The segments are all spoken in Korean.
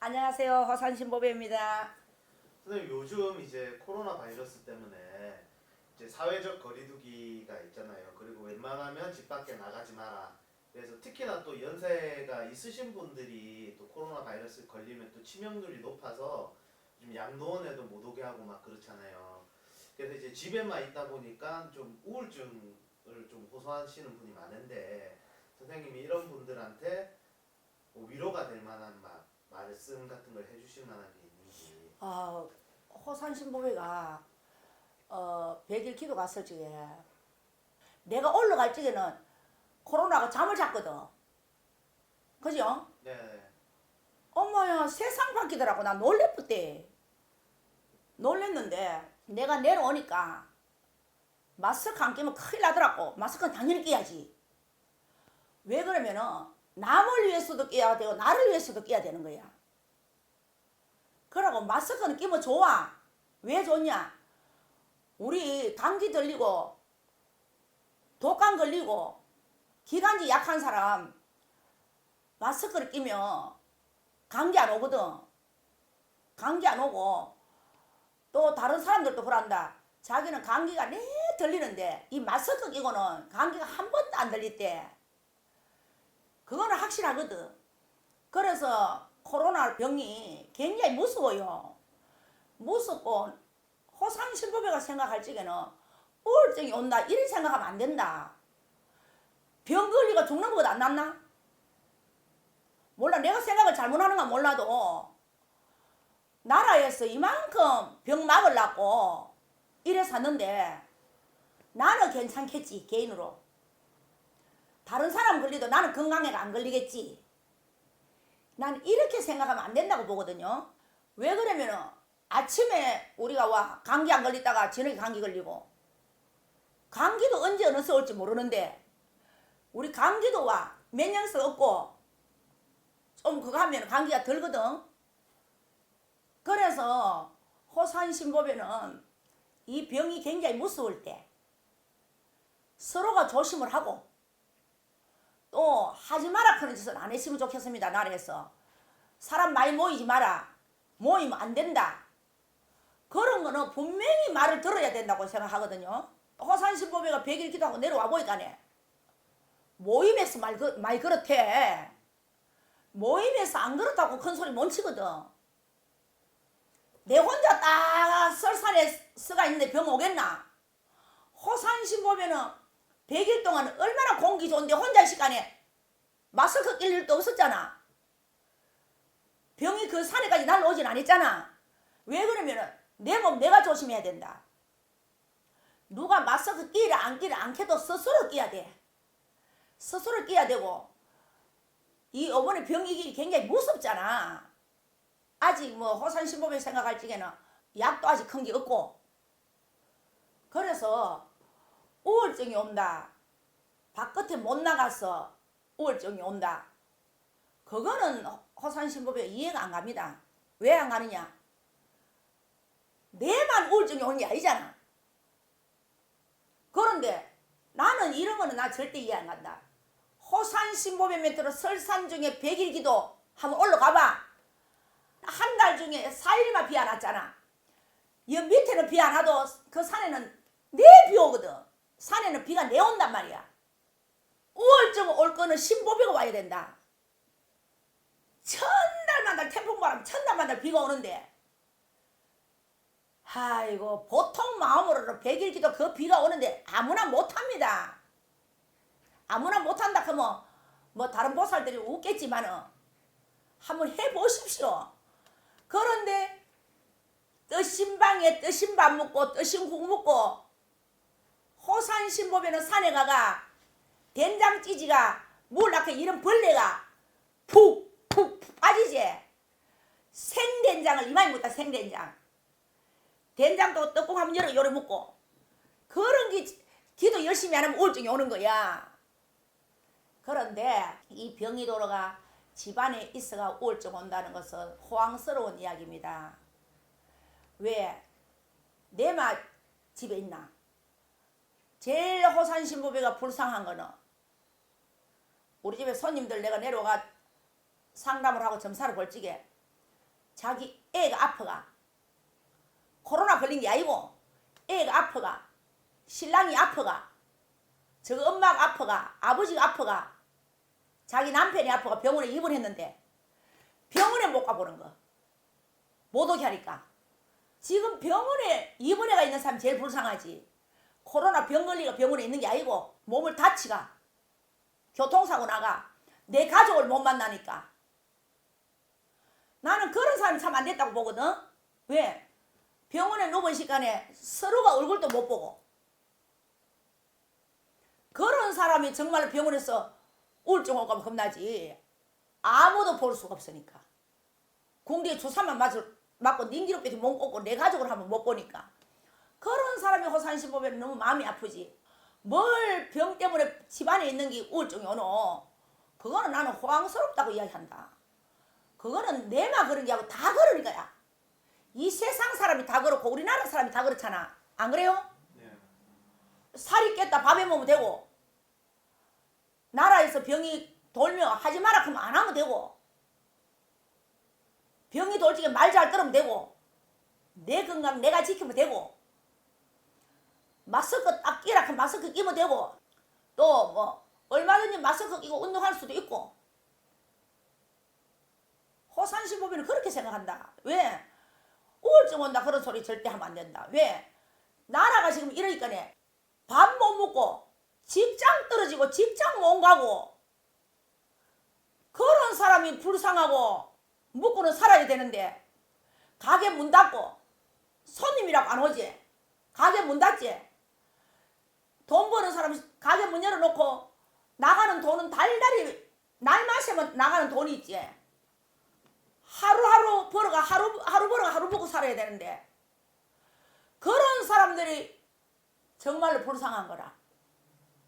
안녕하세요. 허산신보배입니다. 선생님 요즘 이제 코로나 바이러스 때문에 이제 사회적 거리두기가 있잖아요. 그리고 웬만하면 집 밖에 나가지 마라. 그래서 특히나 또 연세가 있으신 분들이 또 코로나 바이러스 걸리면 또 치명률이 높아서 좀 양로원에도 못 오게 하고 막 그렇잖아요. 그래서 이제 집에만 있다 보니까 좀 우울증을 좀 호소하시는 분이 많은데 선생님이 이런 분들한테 뭐 위로가 될 만한 막 말씀 같은 걸 해주실 만한 게 있는지. 어, 허산신보배가 어, 100일 기도 갔을 적에 내가 올라갈 적에는 코로나가 잠을 잤거든. 그죠? 네. 엄마야 세상 바뀌더라고. 나 놀랬을 놀랬는데 내가 내려오니까 마스크 안 끼면 큰일 나더라고. 마스크는 당연히 끼야지. 왜 그러면은 남을 위해서도 끼야 되고 나를 위해서도 끼야 되는 거야. 그러고 마스크는 끼면 좋아. 왜 좋냐? 우리 감기 들리고 독감 걸리고 기관지 약한 사람 마스크를 끼면 감기 안 오거든. 감기 안 오고 또 다른 사람들도 그런다. 자기는 감기가 내 들리는데 이 마스크 끼고는 감기가 한 번도 안 들릴 때 그거는 확실하거든. 그래서 코로나 병이 굉장히 무서워요. 무섭고 호상신부배가 생각할 적에는 우울증이 온다 이런 생각하면 안 된다. 병 걸리가 죽는 것보다 안 낫나? 몰라 내가 생각을 잘못하는 건 몰라도 나라에서 이만큼 병 막으려고 이래 샀는데 나는 괜찮겠지 개인으로 다른 사람 걸리도 나는 건강해가 안 걸리겠지. 나는 이렇게 생각하면 안 된다고 보거든요. 왜 그러면은 아침에 우리가 와 감기 안 걸리다가 저녁에 감기 걸리고 감기도 언제 어느 서 올지 모르는데 우리 감기도 와. 면역력 없고 좀 그거 하면 감기가 들거든. 그래서 호산신보배는 이 병이 굉장히 무서울 때 서로가 조심을 하고 또 하지 마라 그런 짓은 안 했으면 좋겠습니다. 나라에서 사람 많이 모이지 마라. 모이면 안 된다. 그런 거는 분명히 말을 들어야 된다고 생각하거든요. 호산신보배가 100일 기도하고 내려와 보니까네 모임에서 말, 그, 말 그렇대. 모임에서 안 그렇다고 큰 소리 못 치거든. 내 혼자 딱 설산에 서가 있는데 병 오겠나? 호산신 보면은 100일 동안 얼마나 공기 좋은데 혼자 시간에 마스크 낄 일도 없었잖아. 병이 그 산에까지 날라오진 않았잖아. 왜 그러면은 내 몸 내가 조심해야 된다. 누가 마스크 끼라 안 끼라 안 켜도 스스로 끼야 돼. 스스로 끼야 되고 이 어머니 병이 굉장히 무섭잖아. 아직 뭐 호산신법에 생각할 적에는 약도 아직 큰 게 없고 그래서 우울증이 온다. 바깥에 못 나가서 우울증이 온다. 그거는 호산신법에 이해가 안 갑니다. 왜 안 가느냐? 내만 우울증이 오는 게 아니잖아. 그런데 나는 이런 거는 나 절대 이해 안 간다. 호산신보배 멘트로 설산 중에 100일 기도 한번 올라가봐. 한 달 중에 4일만 비 안 왔잖아. 여 밑에는 비 안 와도 그 산에는 내 비 오거든. 산에는 비가 내 온단 말이야. 우월증 올 거는 신보배가 와야 된다. 천달만달 태풍바람 천달만달 비가 오는데 아이고 보통 마음으로는 100일 기도 그 비가 오는데 아무나 못합니다. 아무나 못한다 하면 뭐 다른 보살들이 웃겠지만은 한번 해보십시오. 그런데 뜨신 방에 뜨신 밥 먹고 뜨신 국 먹고 호산신보배는 산에 가가 된장찌지가 몰락해 이런 벌레가 푹푹 빠지지 생된장을 이마에 묻다 생된장 된장도 떡국 한번 열어 요래 먹고 그런 게 기도 열심히 안 하면 우울증이 오는 거야. 그런데 이 병이 돌아가 집안에 있어가 우울증 온다는 것은 호황스러운 이야기입니다. 왜? 내마 집에 있나? 제일 호산 신부배가 불쌍한 거는 우리 집에 손님들 내가 내려가 상담을 하고 점사를 볼 적에 자기 애가 아프가. 코로나 걸린 게 아니고 애가 아프가. 신랑이 아프가. 저거 엄마가 아프가. 아버지가 아프가. 자기 남편이 아프가 병원에 입원했는데 병원에 못 가보는 거. 못 오게 하니까. 지금 병원에 입원해가 있는 사람이 제일 불쌍하지. 코로나 병 걸리가 병원에 있는 게 아니고 몸을 다치가 교통사고 나가 내 가족을 못 만나니까 나는 그런 사람이 참 안 됐다고 보거든. 왜? 병원에 누운 시간에 서로가 얼굴도 못 보고 그런 사람이 정말 병원에서 우울증 올까 겁나지. 아무도 볼 수가 없으니까. 궁디에 주사만 맞을, 맞고 닌기롭게 못 꽂고 내 가족을 한번 못 보니까. 그런 사람이 호산신 보면 너무 마음이 아프지. 뭘 병 때문에 집안에 있는 게 우울증이 오노. 그거는 나는 호황스럽다고 이야기한다. 그거는 내만 그런 게 아니고 다 그러는 거야. 이 세상 사람이 다 그렇고 우리나라 사람이 다 그렇잖아. 안 그래요? 예. 살이 깼다 밥에 먹으면 되고 나라에서 병이 돌면 하지 마라 그러면 안 하면 되고 병이 돌 적에 말잘 들으면 되고 내 건강 내가 지키면 되고 마스크 딱 끼라. 마스크 끼면 되고 또 뭐 얼마든지 마스크 끼고 운동할 수도 있고. 호산시 보면 그렇게 생각한다. 왜? 우울증 온다. 그런 소리 절대 하면 안 된다. 왜? 나라가 지금 이러니까네. 밥못 먹고 직장 떨어지고 직장 못 가고 그런 사람이 불쌍하고 먹고는 살아야 되는데 가게 문 닫고 손님이라고 안 오지? 가게 문 닫지 돈 버는 사람이 가게 문 열어놓고 나가는 돈은 달달이 날 마시면 나가는 돈이 있지 하루하루 벌어가 하루 하루 벌어가 하루 먹고 살아야 되는데 그런 사람들이 정말로 불쌍한 거라.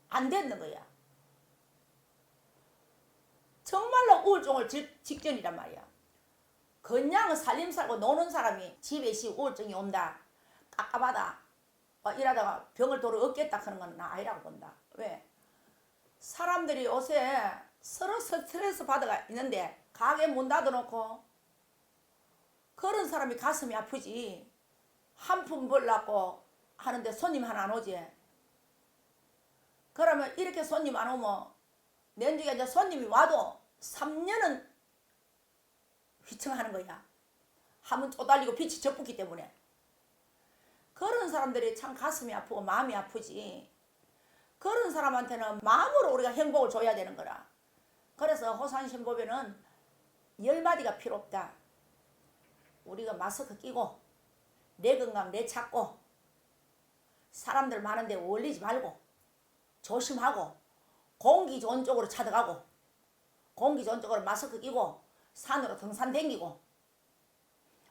안 되는 거야. 정말로 우울증을 직, 직전이란 말이야. 그냥 살림 살고 노는 사람이 집에 시 우울증이 온다. 깝깝하다. 어, 이러다가 병을 도로 얻겠다 하는 건나 아니라고 본다. 왜? 사람들이 요새 서로 스트레스 받아가 있는데 가게 문 닫아놓고 그런 사람이 가슴이 아프지. 한 푼 벌라고 하는데 손님 하나 안 오지. 그러면 이렇게 손님 안 오면 내중에 이제 손님이 와도 3년은 휘청하는 거야. 하면 쪼달리고 빛이 접붙기 때문에. 그런 사람들이 참 가슴이 아프고 마음이 아프지. 그런 사람한테는 마음으로 우리가 행복을 줘야 되는 거라. 그래서 호산신보배는 열 마디가 필요 없다. 우리가 마스크 끼고 내 건강 내 찾고 사람들 많은데 올리지 말고 조심하고 공기 좋은 쪽으로 찾아가고 공기 좋은 쪽으로 마스크 끼고 산으로 등산 댕기고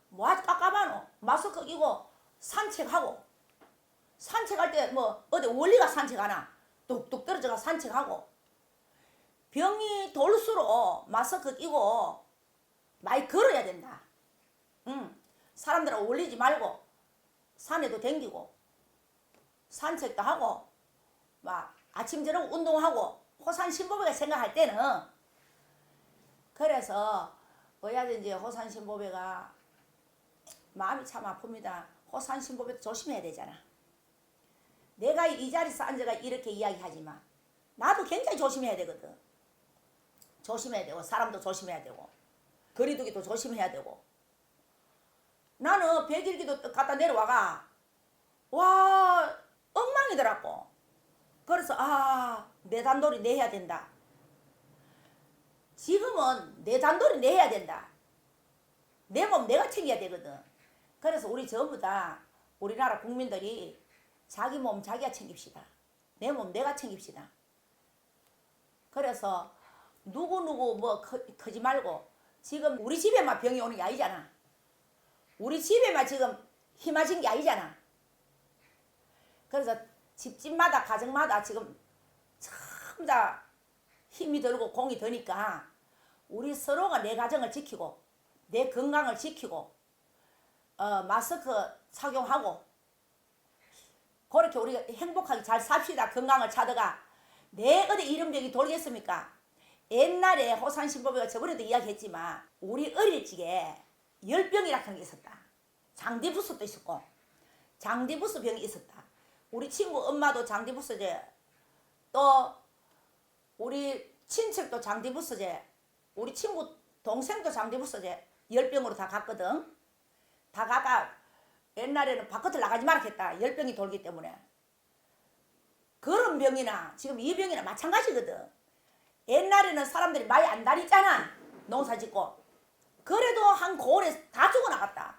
뭐 아주 깝깝하노 마스크 끼고 산책하고 산책할 때 뭐 어디 원리가 산책하나 뚝뚝 떨어져가 산책하고 병이 돌수록 마스크 끼고 많이 걸어야 된다. 응. 사람들하고 올리지 말고 산에도 댕기고 산책도 하고 막 아침 저녁 운동하고 호산 신보배가 생각할 때는 그래서 뭐야든지 호산 신보배가 마음이 참 아픕니다. 호산 신보배도 조심해야 되잖아. 내가 이 자리에서 앉아가 이렇게 이야기하지만 나도 굉장히 조심해야 되거든. 조심해야 되고 사람도 조심해야 되고 거리두기도 조심해야 되고 나는 백일기도 갖다 내려와가 와 엉망이더라고. 그래서 아 내 단돌이 내야 된다. 지금은 내 단돌이 내야 된다. 내 몸 내가 챙겨야 되거든. 그래서 우리 전부 다 우리나라 국민들이 자기 몸 자기가 챙깁시다. 내 몸 내가 챙깁시다. 그래서 누구누구 뭐 크, 크지 말고 지금 우리 집에만 병이 오는 게 아니잖아. 우리 집에만 지금 힘하신 게 아니잖아. 그래서 집집마다 가정마다 지금 참 다 힘이 들고 공이 드니까 우리 서로가 내 가정을 지키고 내 건강을 지키고 어, 마스크 착용하고 그렇게 우리가 행복하게 잘 삽시다 건강을 찾아가 내 어디 이런 병이 돌겠습니까 옛날에 호산신보배가 저번에도 이야기했지만 우리 어릴 적에 열병이라 하는 게 있었다. 장디부스도 있었고 장디부스 병이 있었다. 우리 친구 엄마도 장디부스제 또 우리 친척도 장디부스제 우리 친구 동생도 장디부스제 열병으로 다 갔거든. 다 가가 옛날에는 바깥을 나가지 말았겠다. 열병이 돌기 때문에. 그런 병이나 지금 이 병이나 마찬가지거든. 옛날에는 사람들이 많이 안 다니잖아. 농사 짓고. 그래도 한 고을에 다 죽어나갔다.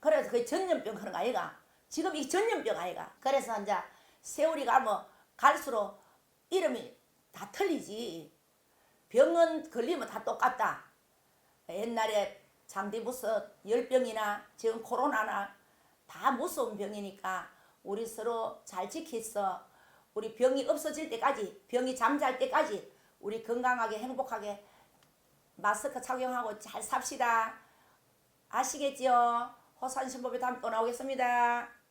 그래서 그 전염병 그런 거 아이가. 지금 이 전염병 아이가. 그래서 이제 세월이 가면 갈수록 이름이 다 틀리지. 병은 걸리면 다 똑같다. 옛날에 장디부스 열병이나 지금 코로나나 다 무서운 병이니까 우리 서로 잘 지켜서 우리 병이 없어질 때까지 병이 잠잘 때까지 우리 건강하게 행복하게 마스크 착용하고 잘 삽시다. 아시겠지요? 호산신법에 다음에 또 나오겠습니다.